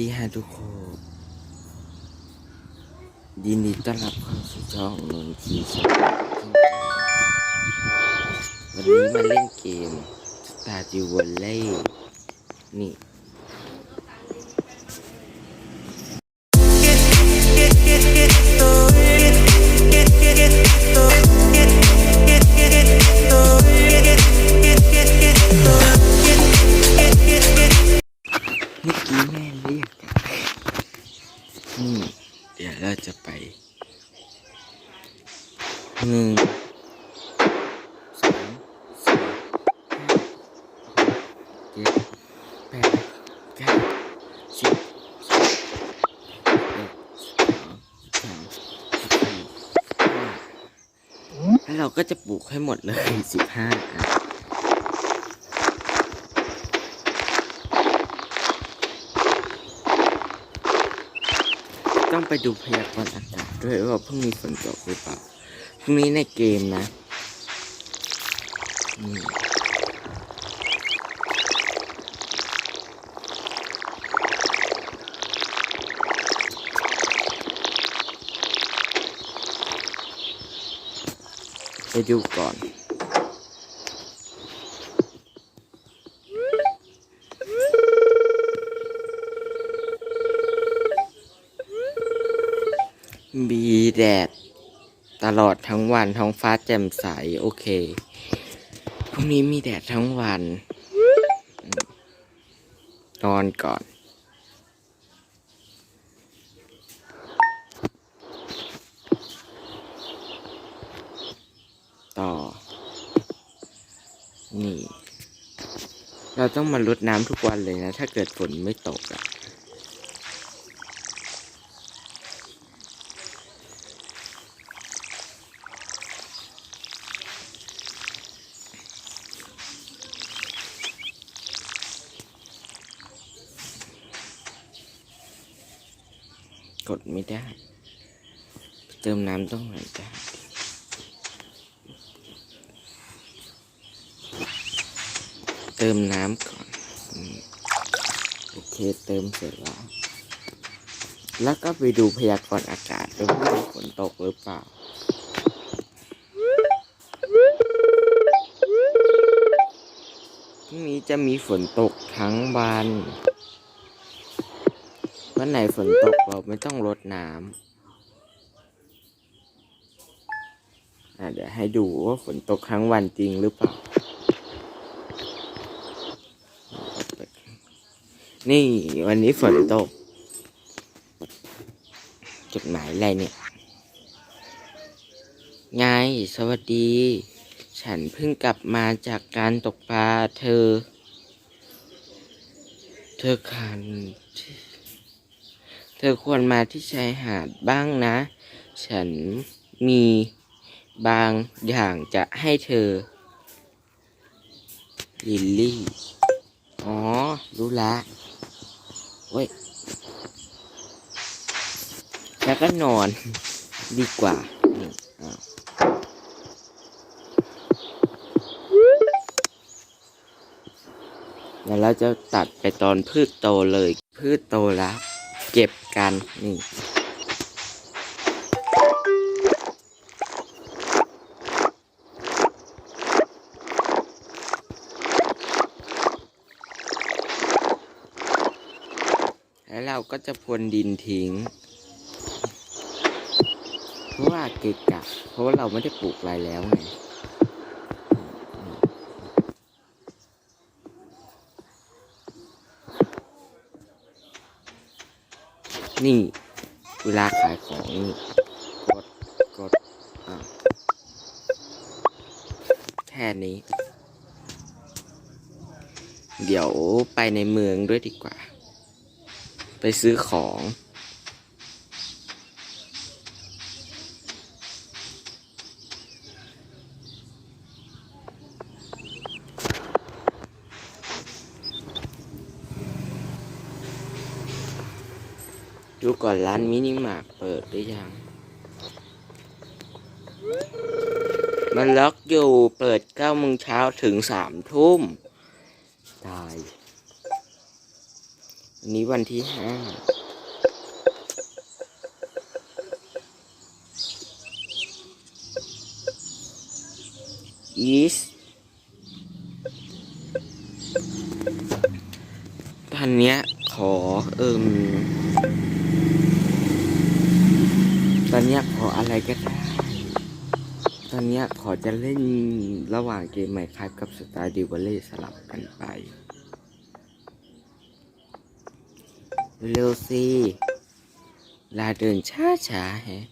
ดีฮะทุกคนยินดีต้อนรับเข้าสู่ช่องนนทีสวันนี้มาเล่นเกมสตาร์ทิวเวลเล่นี่ หนึ่งสองสามห้าหกเจ็ดแปดเก้าสิบสิบเอ็ดสิบสองสิบสามสิบสี่ห้าแล้วเราก็จะปลูกให้หมดเลยสิบห้าอันต้องไปดูพยากรณ์อากาศด้วยว่าเพรุ่งนี้ฝนตกหรือเปล่า พรุ่งนี้ในเกมนะนี่ไปดูก่อนมีแดด ตลอดทั้งวันท้องฟ้าแจ่มใส โอเคพรุ่งนี้มีแดดทั้งวัน นอนก่อน ต่อ นี่ เราต้องมาลดน้ำทุกวันเลยนะ ถ้าเกิดฝนไม่ตกอะก ดไม่ได้ เติมน้ำต้องไหนได้เติมน้ำก่อน โอเคเติมเสร็จแล้ว แล้วก็ไปดูพยากรณ์อากาศด้วยว่าฝนตกหรือเปล่าพรุ่งนี้จะมีฝนตกทั้งวัน วันไหนฝนตกเราไม่ต้องรดน้ำเดี๋ยวให้ดูว่าฝนตกทั้งวันจริงหรือเปล่า นี่วันนี้ฝนตก จดหมายอะไรเนี่ย ไง สวัสดี ฉันเพิ่งกลับมาจากการตกปลาเธอ เธอคันเธอควรมาที่ชายหาดบ้างนะ ฉันมีบางอย่างจะให้เธอ ลิลลี่ อ๋อ รู้ละเว้ย แล้วก็นอนดีกว่าเดี๋ยวเราจะตัดไปตอนพืชโตเลย พืชโตแล้ว เก็บ กันนี่แล้วเราก็จะพรวนดินทิ้ง เพราะว่าเกะกะ เพราะว่าเราไม่ได้ปลูกอะไรแล้วไง นี่ เวลาขายของนี่ กด กดอะแค่นี้ เดี๋ยวไปในเมืองด้วยดีกว่า ไปซื้อของ ดูก่อนร้านมินิมาร์ทเปิดหรือยัง มันล็อกอยู่เปิดเก้าโมงเช้าถึงสามทุ่ม ตายวันนี้วันที่ห้า is ตอนเนี้ยขอเอิม ตอนนี้ขออะไรก็ได้ ตอนนี้ขอจะเล่นระหว่างเกมใหม่ครับกับสตาร์ดิวเล่สลับกันไป เร็วสิลาเดินช้าช้าๆแฮะ